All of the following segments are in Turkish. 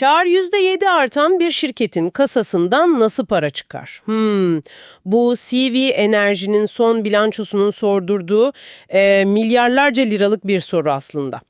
Kar %7 artan bir şirketin kasasından nasıl para çıkar? Hmm, bu CV Enerji'nin son bilançosunun sordurduğu e, milyarlarca liralık bir soru aslında.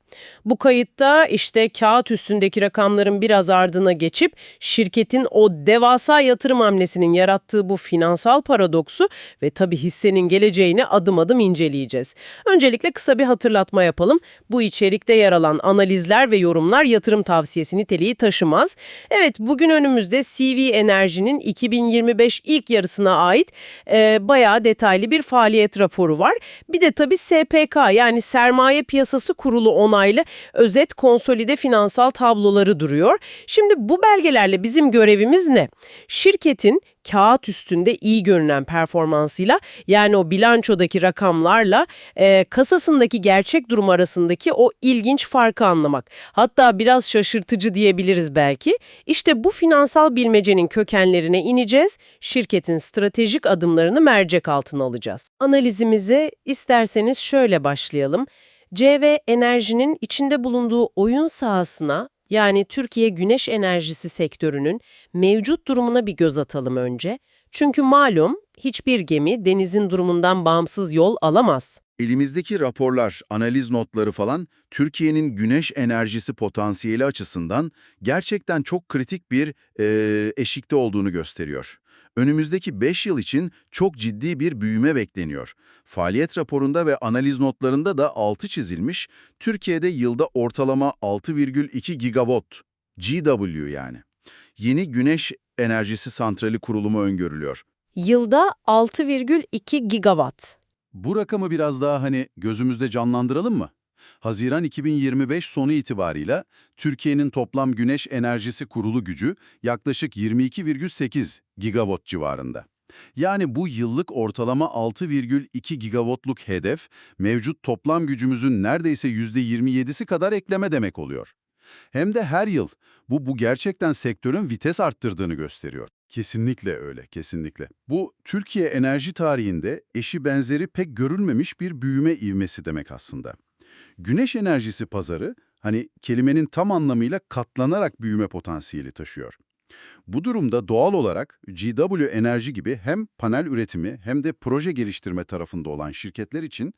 Bu kayıtta işte kağıt üstündeki rakamların biraz ardına geçip şirketin o devasa yatırım hamlesinin yarattığı bu finansal paradoksu ve tabii hissenin geleceğini adım adım inceleyeceğiz. Öncelikle kısa bir hatırlatma yapalım. Bu içerikte yer alan analizler ve yorumlar yatırım tavsiyesi niteliği taşımaz. Evet bugün önümüzde CV Enerji'nin 2025 ilk yarısına ait e, bayağı detaylı bir faaliyet raporu var. Bir de tabii SPK yani Sermaye Piyasası Kurulu onaylı özet konsolide finansal tabloları duruyor. Şimdi bu belgelerle bizim görevimiz ne? Şirketin kağıt üstünde iyi görünen performansıyla yani o bilançodaki rakamlarla e, kasasındaki gerçek durum arasındaki o ilginç farkı anlamak. Hatta biraz şaşırtıcı diyebiliriz belki. İşte bu finansal bilmecenin kökenlerine ineceğiz, şirketin stratejik adımlarını mercek altına alacağız. Analizimize isterseniz şöyle başlayalım. CV Enerji'nin içinde bulunduğu oyun sahasına yani Türkiye güneş enerjisi sektörünün mevcut durumuna bir göz atalım önce. Çünkü malum hiçbir gemi denizin durumundan bağımsız yol alamaz. Elimizdeki raporlar, analiz notları falan Türkiye'nin güneş enerjisi potansiyeli açısından gerçekten çok kritik bir eee, eşikte olduğunu gösteriyor. Önümüzdeki 5 yıl için çok ciddi bir büyüme bekleniyor. Faaliyet raporunda ve analiz notlarında da altı çizilmiş, Türkiye'de yılda ortalama 6,2 gigawatt, GW yani. Yeni güneş enerjisi santrali kurulumu öngörülüyor. Yılda 6,2 gigawatt. Bu rakamı biraz daha hani gözümüzde canlandıralım mı? Haziran 2025 sonu itibarıyla Türkiye'nin toplam güneş enerjisi kurulu gücü yaklaşık 22,8 gigawatt civarında. Yani bu yıllık ortalama 6,2 gigawattlık hedef mevcut toplam gücümüzün neredeyse %27'si kadar ekleme demek oluyor. Hem de her yıl. Bu, bu gerçekten sektörün vites arttırdığını gösteriyor. Kesinlikle öyle, kesinlikle. Bu, Türkiye enerji tarihinde eşi benzeri pek görülmemiş bir büyüme ivmesi demek aslında. Güneş enerjisi pazarı, hani kelimenin tam anlamıyla katlanarak büyüme potansiyeli taşıyor. Bu durumda doğal olarak GW Enerji gibi hem panel üretimi hem de proje geliştirme tarafında olan şirketler için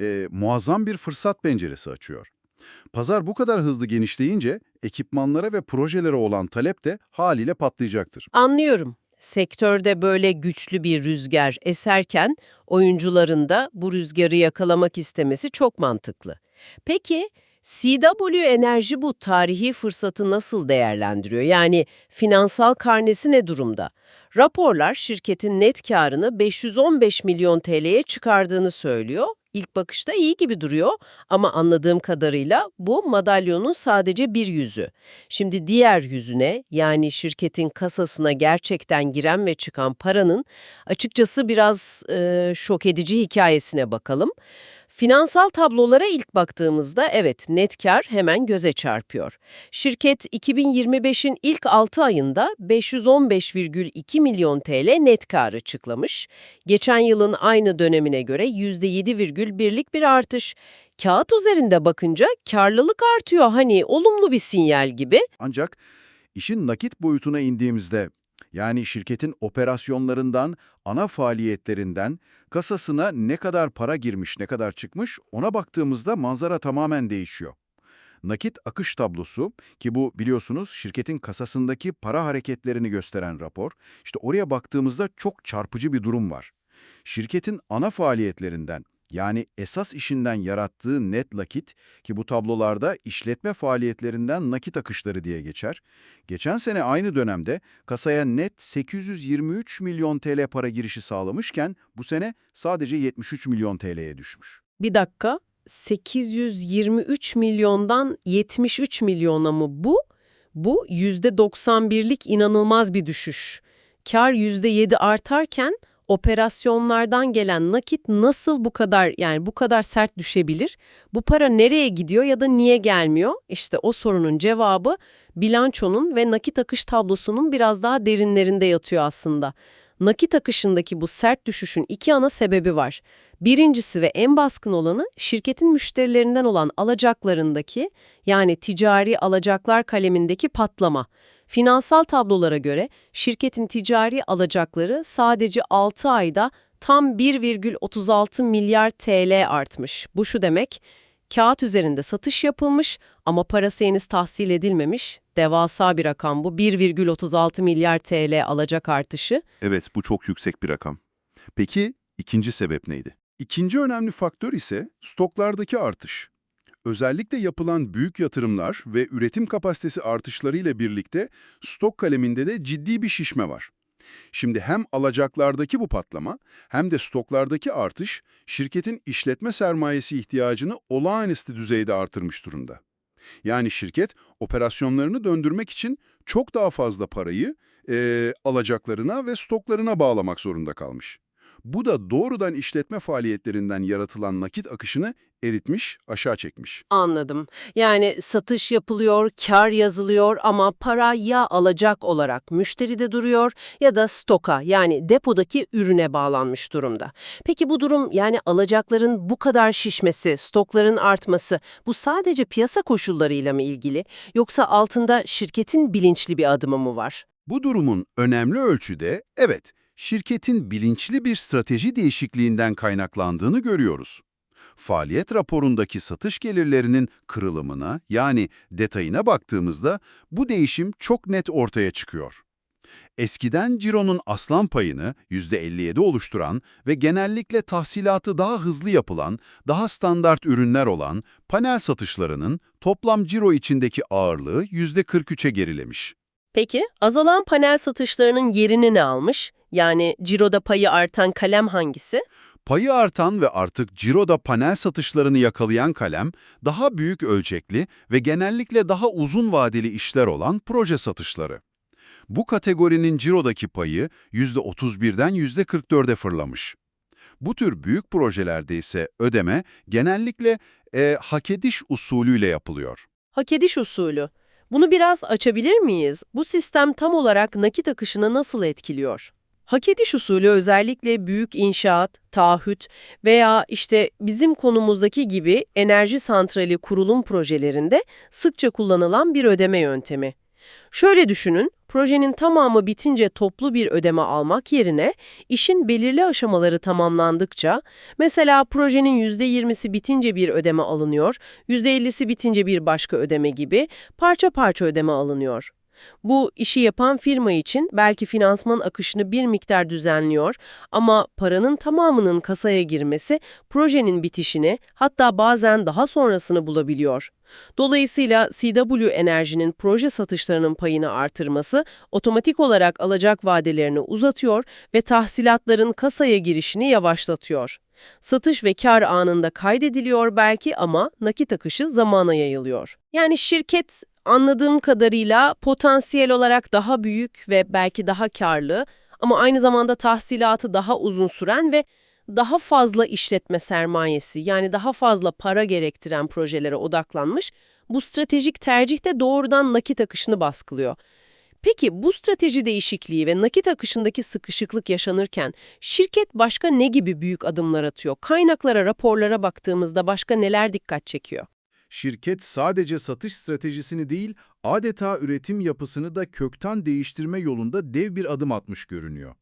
e, muazzam bir fırsat penceresi açıyor. Pazar bu kadar hızlı genişleyince ekipmanlara ve projelere olan talep de haliyle patlayacaktır. Anlıyorum. Sektörde böyle güçlü bir rüzgar eserken oyuncuların da bu rüzgarı yakalamak istemesi çok mantıklı. Peki CW Enerji bu tarihi fırsatı nasıl değerlendiriyor? Yani finansal karnesi ne durumda? Raporlar şirketin net karını 515 milyon TL'ye çıkardığını söylüyor. İlk bakışta iyi gibi duruyor ama anladığım kadarıyla bu madalyonun sadece bir yüzü. Şimdi diğer yüzüne yani şirketin kasasına gerçekten giren ve çıkan paranın açıkçası biraz e, şok edici hikayesine bakalım. Finansal tablolara ilk baktığımızda evet net kar hemen göze çarpıyor. Şirket 2025'in ilk 6 ayında 515,2 milyon TL net kar açıklamış. Geçen yılın aynı dönemine göre %7,1'lik bir artış. Kağıt üzerinde bakınca karlılık artıyor hani olumlu bir sinyal gibi. Ancak işin nakit boyutuna indiğimizde, yani şirketin operasyonlarından, ana faaliyetlerinden, kasasına ne kadar para girmiş, ne kadar çıkmış, ona baktığımızda manzara tamamen değişiyor. Nakit akış tablosu ki bu biliyorsunuz şirketin kasasındaki para hareketlerini gösteren rapor, işte oraya baktığımızda çok çarpıcı bir durum var. Şirketin ana faaliyetlerinden yani esas işinden yarattığı net nakit ki bu tablolarda işletme faaliyetlerinden nakit akışları diye geçer. Geçen sene aynı dönemde kasaya net 823 milyon TL para girişi sağlamışken bu sene sadece 73 milyon TL'ye düşmüş. Bir dakika 823 milyondan 73 milyona mı bu? Bu %91'lik inanılmaz bir düşüş. Kar %7 artarken operasyonlardan gelen nakit nasıl bu kadar yani bu kadar sert düşebilir? Bu para nereye gidiyor ya da niye gelmiyor? İşte o sorunun cevabı bilançonun ve nakit akış tablosunun biraz daha derinlerinde yatıyor aslında. nakit akışındaki bu sert düşüşün iki ana sebebi var. Birincisi ve en baskın olanı şirketin müşterilerinden olan alacaklarındaki yani ticari alacaklar kalemindeki patlama. Finansal tablolara göre şirketin ticari alacakları sadece 6 ayda tam 1,36 milyar TL artmış. Bu şu demek, kağıt üzerinde satış yapılmış ama parası henüz tahsil edilmemiş. Devasa bir rakam bu. 1,36 milyar TL alacak artışı. Evet, bu çok yüksek bir rakam. Peki ikinci sebep neydi? İkinci önemli faktör ise stoklardaki artış. Özellikle yapılan büyük yatırımlar ve üretim kapasitesi artışlarıyla birlikte stok kaleminde de ciddi bir şişme var. Şimdi hem alacaklardaki bu patlama hem de stoklardaki artış şirketin işletme sermayesi ihtiyacını olağanüstü düzeyde artırmış durumda. Yani şirket operasyonlarını döndürmek için çok daha fazla parayı eee, alacaklarına ve stoklarına bağlamak zorunda kalmış. Bu da doğrudan işletme faaliyetlerinden yaratılan nakit akışını eritmiş, aşağı çekmiş. Anladım. Yani satış yapılıyor, kar yazılıyor ama para ya alacak olarak müşteride duruyor ya da stoka yani depodaki ürüne bağlanmış durumda. Peki bu durum yani alacakların bu kadar şişmesi, stokların artması bu sadece piyasa koşullarıyla mı ilgili yoksa altında şirketin bilinçli bir adımı mı var? Bu durumun önemli ölçüde, evet, şirketin bilinçli bir strateji değişikliğinden kaynaklandığını görüyoruz. Faaliyet raporundaki satış gelirlerinin kırılımına yani detayına baktığımızda bu değişim çok net ortaya çıkıyor. Eskiden cironun aslan payını %57 oluşturan ve genellikle tahsilatı daha hızlı yapılan, daha standart ürünler olan panel satışlarının toplam ciro içindeki ağırlığı %43'e gerilemiş. Peki azalan panel satışlarının yerini ne almış? Yani ciroda payı artan kalem hangisi? Payı artan ve artık ciroda panel satışlarını yakalayan kalem, daha büyük ölçekli ve genellikle daha uzun vadeli işler olan proje satışları. Bu kategorinin cirodaki payı %31'den %44'e fırlamış. Bu tür büyük projelerde ise ödeme genellikle e, hak ediş usulüyle yapılıyor. Hak ediş usulü. Bunu biraz açabilir miyiz? Bu sistem tam olarak nakit akışını nasıl etkiliyor? Hak ediş usulü özellikle büyük inşaat, taahhüt veya işte bizim konumuzdaki gibi enerji santrali kurulum projelerinde sıkça kullanılan bir ödeme yöntemi. Şöyle düşünün, projenin tamamı bitince toplu bir ödeme almak yerine işin belirli aşamaları tamamlandıkça, mesela projenin %20'si bitince bir ödeme alınıyor, %50'si bitince bir başka ödeme gibi parça parça ödeme alınıyor. Bu işi yapan firma için belki finansman akışını bir miktar düzenliyor ama paranın tamamının kasaya girmesi projenin bitişini hatta bazen daha sonrasını bulabiliyor. Dolayısıyla CW Enerji'nin proje satışlarının payını artırması otomatik olarak alacak vadelerini uzatıyor ve tahsilatların kasaya girişini yavaşlatıyor. Satış ve kar anında kaydediliyor belki ama nakit akışı zamana yayılıyor. Yani şirket anladığım kadarıyla potansiyel olarak daha büyük ve belki daha karlı ama aynı zamanda tahsilatı daha uzun süren ve daha fazla işletme sermayesi yani daha fazla para gerektiren projelere odaklanmış. Bu stratejik tercih de doğrudan nakit akışını baskılıyor. Peki bu strateji değişikliği ve nakit akışındaki sıkışıklık yaşanırken şirket başka ne gibi büyük adımlar atıyor? Kaynaklara, raporlara baktığımızda başka neler dikkat çekiyor? Şirket sadece satış stratejisini değil, adeta üretim yapısını da kökten değiştirme yolunda dev bir adım atmış görünüyor.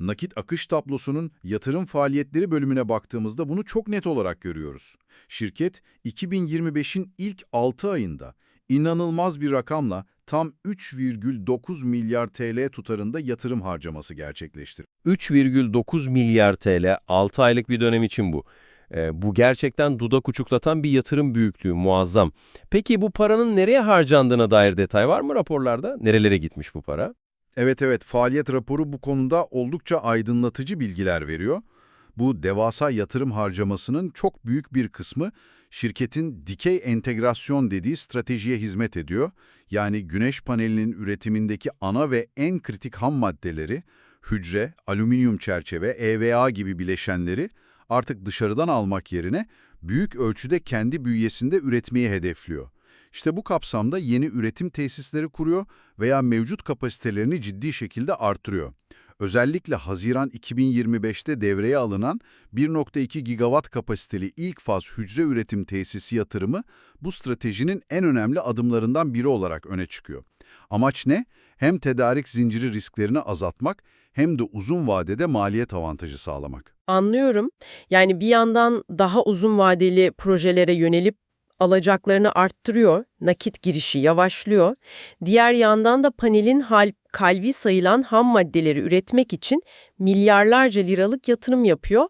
Nakit akış tablosunun yatırım faaliyetleri bölümüne baktığımızda bunu çok net olarak görüyoruz. Şirket 2025'in ilk 6 ayında inanılmaz bir rakamla tam 3,9 milyar TL tutarında yatırım harcaması gerçekleştirdi. 3,9 milyar TL 6 aylık bir dönem için bu. Ee, bu gerçekten dudak uçuklatan bir yatırım büyüklüğü, muazzam. Peki bu paranın nereye harcandığına dair detay var mı raporlarda? Nerelere gitmiş bu para? Evet evet, faaliyet raporu bu konuda oldukça aydınlatıcı bilgiler veriyor. Bu devasa yatırım harcamasının çok büyük bir kısmı şirketin dikey entegrasyon dediği stratejiye hizmet ediyor. Yani güneş panelinin üretimindeki ana ve en kritik ham maddeleri, hücre, alüminyum çerçeve, EVA gibi bileşenleri artık dışarıdan almak yerine büyük ölçüde kendi bünyesinde üretmeyi hedefliyor. İşte bu kapsamda yeni üretim tesisleri kuruyor veya mevcut kapasitelerini ciddi şekilde artırıyor. Özellikle Haziran 2025'te devreye alınan 1.2 gigawatt kapasiteli ilk faz hücre üretim tesisi yatırımı bu stratejinin en önemli adımlarından biri olarak öne çıkıyor. Amaç ne? Hem tedarik zinciri risklerini azaltmak hem de uzun vadede maliyet avantajı sağlamak. Anlıyorum. Yani bir yandan daha uzun vadeli projelere yönelip alacaklarını arttırıyor, nakit girişi yavaşlıyor. Diğer yandan da panelin hal, kalbi sayılan ham maddeleri üretmek için milyarlarca liralık yatırım yapıyor.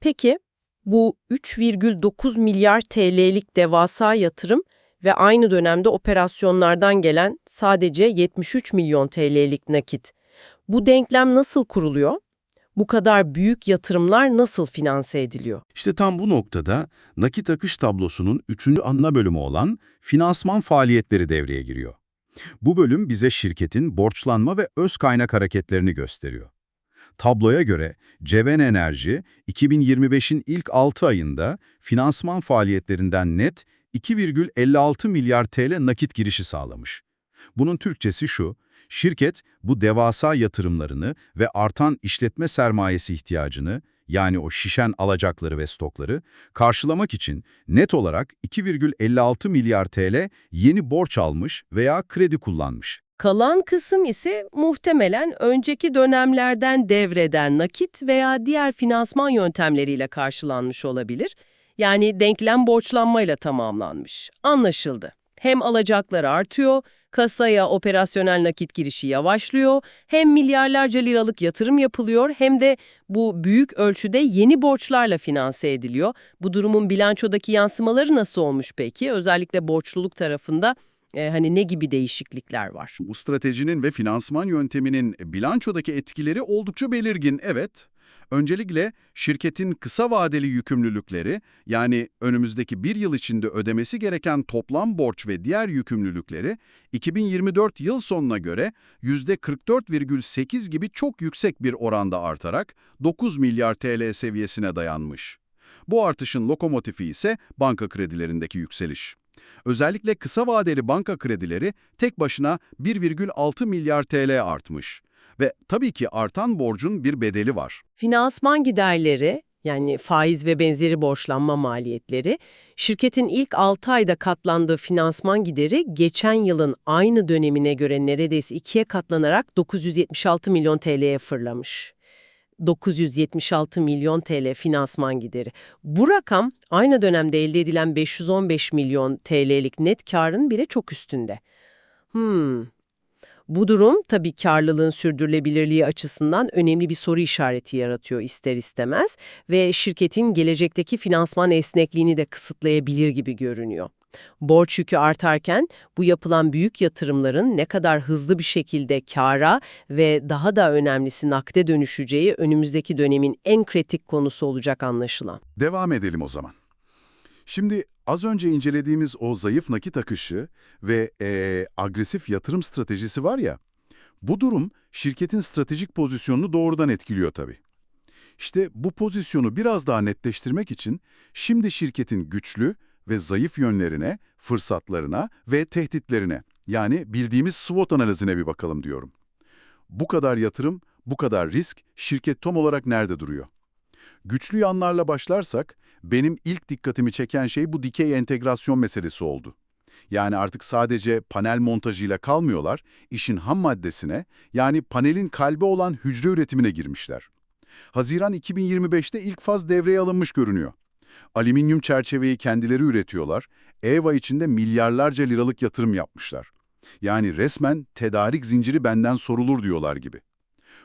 Peki bu 3,9 milyar TL'lik devasa yatırım ve aynı dönemde operasyonlardan gelen sadece 73 milyon TL'lik nakit. Bu denklem nasıl kuruluyor? Bu kadar büyük yatırımlar nasıl finanse ediliyor? İşte tam bu noktada nakit akış tablosunun üçüncü ana bölümü olan finansman faaliyetleri devreye giriyor. Bu bölüm bize şirketin borçlanma ve öz kaynak hareketlerini gösteriyor. Tabloya göre Ceven Enerji 2025'in ilk 6 ayında finansman faaliyetlerinden net 2,56 milyar TL nakit girişi sağlamış. Bunun Türkçesi şu, şirket bu devasa yatırımlarını ve artan işletme sermayesi ihtiyacını, yani o şişen alacakları ve stokları, karşılamak için net olarak 2,56 milyar TL yeni borç almış veya kredi kullanmış. Kalan kısım ise muhtemelen önceki dönemlerden devreden nakit veya diğer finansman yöntemleriyle karşılanmış olabilir. Yani denklem borçlanmayla tamamlanmış. Anlaşıldı. Hem alacaklar artıyor, kasaya operasyonel nakit girişi yavaşlıyor, hem milyarlarca liralık yatırım yapılıyor hem de bu büyük ölçüde yeni borçlarla finanse ediliyor. Bu durumun bilançodaki yansımaları nasıl olmuş peki? Özellikle borçluluk tarafında e, hani ne gibi değişiklikler var? Bu stratejinin ve finansman yönteminin bilançodaki etkileri oldukça belirgin, evet. Öncelikle şirketin kısa vadeli yükümlülükleri, yani önümüzdeki bir yıl içinde ödemesi gereken toplam borç ve diğer yükümlülükleri, 2024 yıl sonuna göre %44,8 gibi çok yüksek bir oranda artarak 9 milyar TL seviyesine dayanmış. Bu artışın lokomotifi ise banka kredilerindeki yükseliş. Özellikle kısa vadeli banka kredileri tek başına 1,6 milyar TL artmış. Ve tabii ki artan borcun bir bedeli var. Finansman giderleri yani faiz ve benzeri borçlanma maliyetleri, şirketin ilk 6 ayda katlandığı finansman gideri geçen yılın aynı dönemine göre neredeyse ikiye katlanarak 976 milyon TL'ye fırlamış. 976 milyon TL finansman gideri. Bu rakam aynı dönemde elde edilen 515 milyon TL'lik net karın bile çok üstünde. Hmm. Bu durum tabii karlılığın sürdürülebilirliği açısından önemli bir soru işareti yaratıyor ister istemez ve şirketin gelecekteki finansman esnekliğini de kısıtlayabilir gibi görünüyor. Borç yükü artarken bu yapılan büyük yatırımların ne kadar hızlı bir şekilde kâra ve daha da önemlisi nakde dönüşeceği önümüzdeki dönemin en kritik konusu olacak anlaşılan. Devam edelim o zaman. Şimdi az önce incelediğimiz o zayıf nakit akışı ve eee, agresif yatırım stratejisi var ya, bu durum şirketin stratejik pozisyonunu doğrudan etkiliyor tabii. İşte bu pozisyonu biraz daha netleştirmek için şimdi şirketin güçlü ve zayıf yönlerine, fırsatlarına ve tehditlerine yani bildiğimiz SWOT analizine bir bakalım diyorum. Bu kadar yatırım, bu kadar risk şirket tam olarak nerede duruyor? Güçlü yanlarla başlarsak, benim ilk dikkatimi çeken şey bu dikey entegrasyon meselesi oldu. Yani artık sadece panel montajıyla kalmıyorlar, işin ham maddesine, yani panelin kalbi olan hücre üretimine girmişler. Haziran 2025'te ilk faz devreye alınmış görünüyor. Alüminyum çerçeveyi kendileri üretiyorlar, EVA içinde milyarlarca liralık yatırım yapmışlar. Yani resmen tedarik zinciri benden sorulur diyorlar gibi.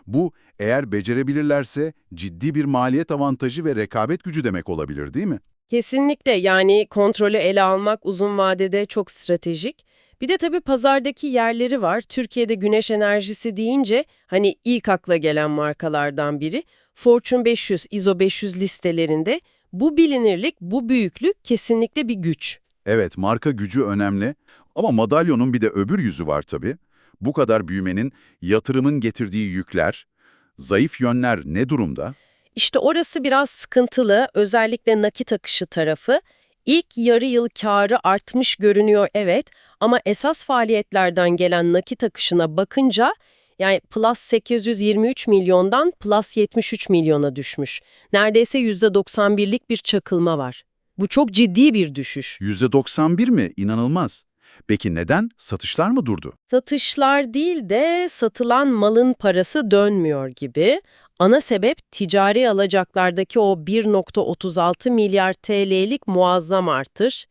Bu eğer becerebilirlerse ciddi bir maliyet avantajı ve rekabet gücü demek olabilir değil mi? Kesinlikle yani kontrolü ele almak uzun vadede çok stratejik. Bir de tabii pazardaki yerleri var. Türkiye'de güneş enerjisi deyince hani ilk akla gelen markalardan biri. Fortune 500, ISO 500 listelerinde bu bilinirlik, bu büyüklük kesinlikle bir güç. Evet, marka gücü önemli ama madalyonun bir de öbür yüzü var tabii. Bu kadar büyümenin, yatırımın getirdiği yükler, zayıf yönler ne durumda? İşte orası biraz sıkıntılı, özellikle nakit akışı tarafı. İlk yarı yıl karı artmış görünüyor evet ama esas faaliyetlerden gelen nakit akışına bakınca Yani plus 823 milyondan plus 73 milyona düşmüş. Neredeyse %91'lik bir çakılma var. Bu çok ciddi bir düşüş. %91 mi? İnanılmaz. Peki neden? Satışlar mı durdu? Satışlar değil de satılan malın parası dönmüyor gibi. Ana sebep ticari alacaklardaki o 1.36 milyar TL'lik muazzam artış.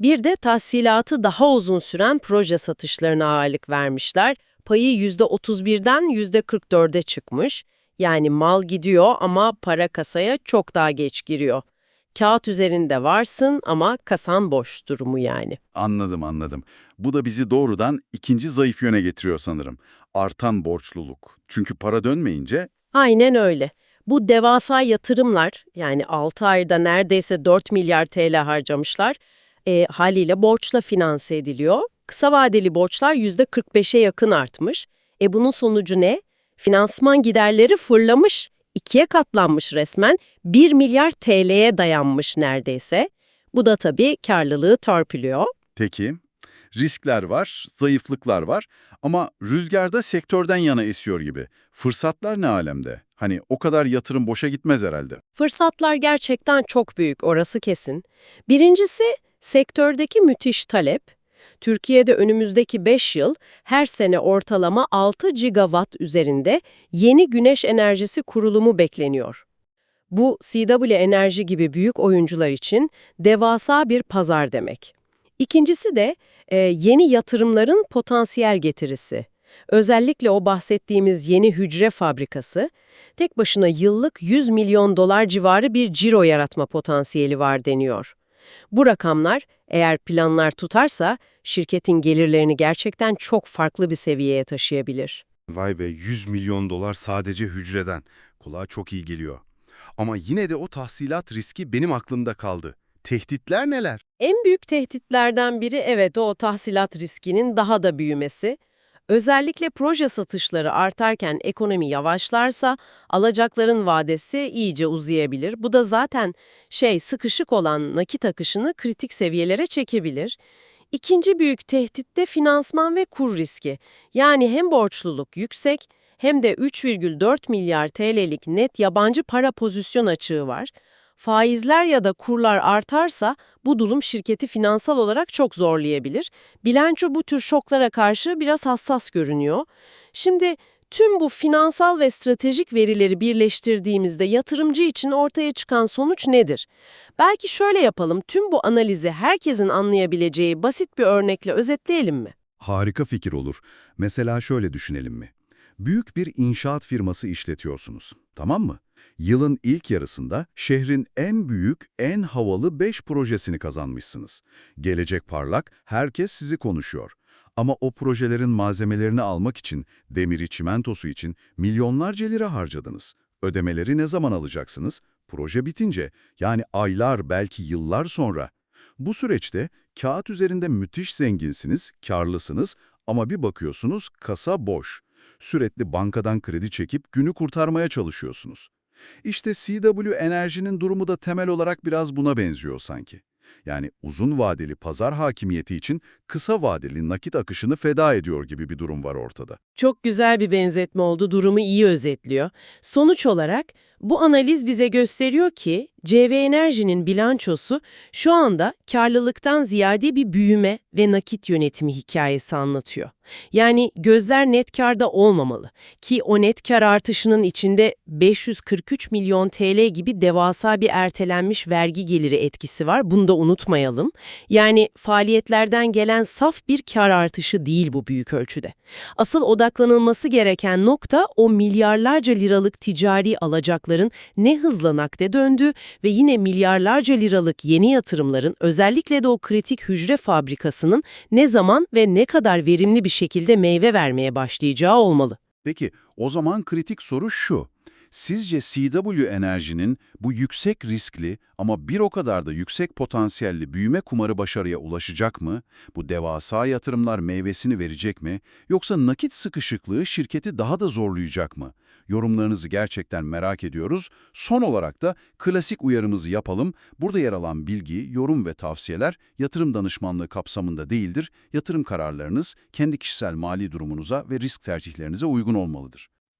Bir de tahsilatı daha uzun süren proje satışlarına ağırlık vermişler. Payı %31'den %44'e çıkmış. Yani mal gidiyor ama para kasaya çok daha geç giriyor. Kağıt üzerinde varsın ama kasan boş durumu yani. Anladım anladım. Bu da bizi doğrudan ikinci zayıf yöne getiriyor sanırım. Artan borçluluk. Çünkü para dönmeyince Aynen öyle. Bu devasa yatırımlar yani 6 ayda neredeyse 4 milyar TL harcamışlar. E, haliyle borçla finanse ediliyor. Kısa vadeli borçlar %45'e yakın artmış. E bunun sonucu ne? Finansman giderleri fırlamış. İkiye katlanmış resmen. 1 milyar TL'ye dayanmış neredeyse. Bu da tabii karlılığı torpiliyor. Peki, riskler var, zayıflıklar var ama rüzgarda sektörden yana esiyor gibi. Fırsatlar ne alemde? Hani o kadar yatırım boşa gitmez herhalde. Fırsatlar gerçekten çok büyük, orası kesin. Birincisi, sektördeki müthiş talep. Türkiye'de önümüzdeki 5 yıl her sene ortalama 6 gigawatt üzerinde yeni güneş enerjisi kurulumu bekleniyor. Bu CW Enerji gibi büyük oyuncular için devasa bir pazar demek. İkincisi de e, yeni yatırımların potansiyel getirisi. Özellikle o bahsettiğimiz yeni hücre fabrikası, tek başına yıllık 100 milyon dolar civarı bir ciro yaratma potansiyeli var deniyor. Bu rakamlar eğer planlar tutarsa şirketin gelirlerini gerçekten çok farklı bir seviyeye taşıyabilir. Vay be 100 milyon dolar sadece hücreden. Kulağa çok iyi geliyor. Ama yine de o tahsilat riski benim aklımda kaldı. Tehditler neler? En büyük tehditlerden biri evet o tahsilat riskinin daha da büyümesi. Özellikle proje satışları artarken ekonomi yavaşlarsa alacakların vadesi iyice uzayabilir. Bu da zaten şey sıkışık olan nakit akışını kritik seviyelere çekebilir. İkinci büyük tehdit de finansman ve kur riski. Yani hem borçluluk yüksek hem de 3,4 milyar TL'lik net yabancı para pozisyon açığı var. Faizler ya da kurlar artarsa bu durum şirketi finansal olarak çok zorlayabilir. Bilanço bu tür şoklara karşı biraz hassas görünüyor. Şimdi tüm bu finansal ve stratejik verileri birleştirdiğimizde yatırımcı için ortaya çıkan sonuç nedir? Belki şöyle yapalım, tüm bu analizi herkesin anlayabileceği basit bir örnekle özetleyelim mi? Harika fikir olur. Mesela şöyle düşünelim mi? Büyük bir inşaat firması işletiyorsunuz, tamam mı? Yılın ilk yarısında şehrin en büyük, en havalı 5 projesini kazanmışsınız. Gelecek parlak, herkes sizi konuşuyor. Ama o projelerin malzemelerini almak için, demiri çimentosu için milyonlarca lira harcadınız. Ödemeleri ne zaman alacaksınız? Proje bitince, yani aylar belki yıllar sonra. Bu süreçte kağıt üzerinde müthiş zenginsiniz, karlısınız ama bir bakıyorsunuz kasa boş. Sürekli bankadan kredi çekip günü kurtarmaya çalışıyorsunuz. İşte CW Enerji'nin durumu da temel olarak biraz buna benziyor sanki. Yani uzun vadeli pazar hakimiyeti için kısa vadeli nakit akışını feda ediyor gibi bir durum var ortada. Çok güzel bir benzetme oldu, durumu iyi özetliyor. Sonuç olarak bu analiz bize gösteriyor ki CV Enerji'nin bilançosu şu anda karlılıktan ziyade bir büyüme ve nakit yönetimi hikayesi anlatıyor. Yani gözler net karda olmamalı ki o net kar artışının içinde 543 milyon TL gibi devasa bir ertelenmiş vergi geliri etkisi var. Bunu da unutmayalım. Yani faaliyetlerden gelen saf bir kar artışı değil bu büyük ölçüde. Asıl odaklanılması gereken nokta o milyarlarca liralık ticari alacakların ne hızla nakde döndüğü ve yine milyarlarca liralık yeni yatırımların özellikle de o kritik hücre fabrikasının ne zaman ve ne kadar verimli bir şekilde meyve vermeye başlayacağı olmalı. Peki, o zaman kritik soru şu. Sizce CW Enerji'nin bu yüksek riskli ama bir o kadar da yüksek potansiyelli büyüme kumarı başarıya ulaşacak mı? Bu devasa yatırımlar meyvesini verecek mi? Yoksa nakit sıkışıklığı şirketi daha da zorlayacak mı? Yorumlarınızı gerçekten merak ediyoruz. Son olarak da klasik uyarımızı yapalım. Burada yer alan bilgi, yorum ve tavsiyeler yatırım danışmanlığı kapsamında değildir. Yatırım kararlarınız kendi kişisel mali durumunuza ve risk tercihlerinize uygun olmalıdır.